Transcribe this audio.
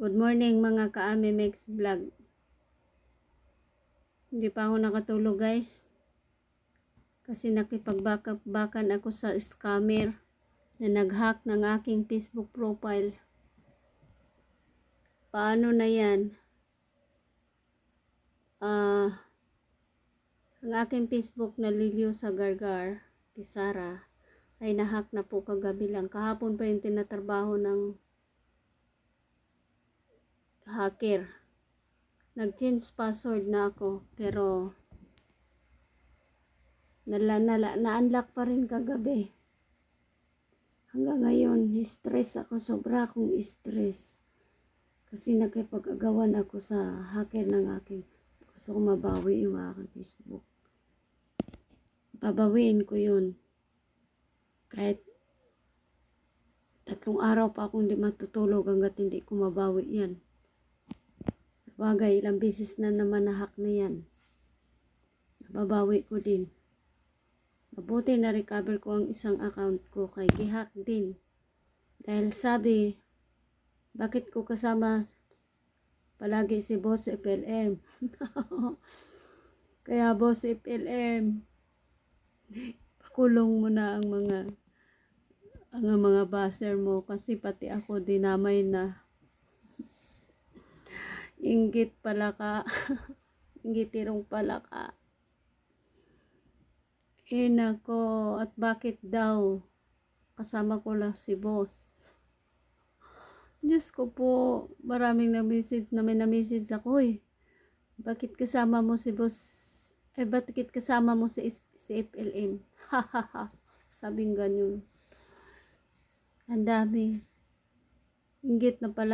Good morning mga ka-Ami Mix Vlog. Hindi pa ako nakatulog guys. Kasi nakipagbakan ako sa scammer na nag-hack ng aking Facebook profile. Paano na yan? Ah, ang aking Facebook na Lilio sa Gargar, Pisara, ay nahack na po kagabi lang. Kahapon pa yung tinatrabaho ng hacker. Nag-change password na ako, pero nala, nala, na-unlock pa rin kagabi. Hanggang ngayon, stress ako. Sobra akong stress. Kasi nakipag-agawan ako sa hacker ng aking gusto ko mabawi yung aking Facebook. Babawiin ko yun. Kahit tatlong araw pa akong hindi matutulog hanggat hindi ko mabawi yan. Bagay, ilang beses na naman nahack na yan. Nababawi ko din. Mabuti na recover ko ang isang account ko kay gihack din. Dahil sabi, bakit ko kasama palagi si Boss FLM? Kaya Boss FLM, pakulong mo na ang mga ang mga baser mo kasi pati ako dinamay na inggit pala ka. Inggitirong pala ka. Eh nako at bakit daw? Kasama ko lang si boss. Diyos ko po maraming na-message na may na-message ako eh. Bakit kasama mo si boss? Eh bakit kasama mo si, si FLM ha ha ha. Sabing ganun. Ang dami. Inggit na pala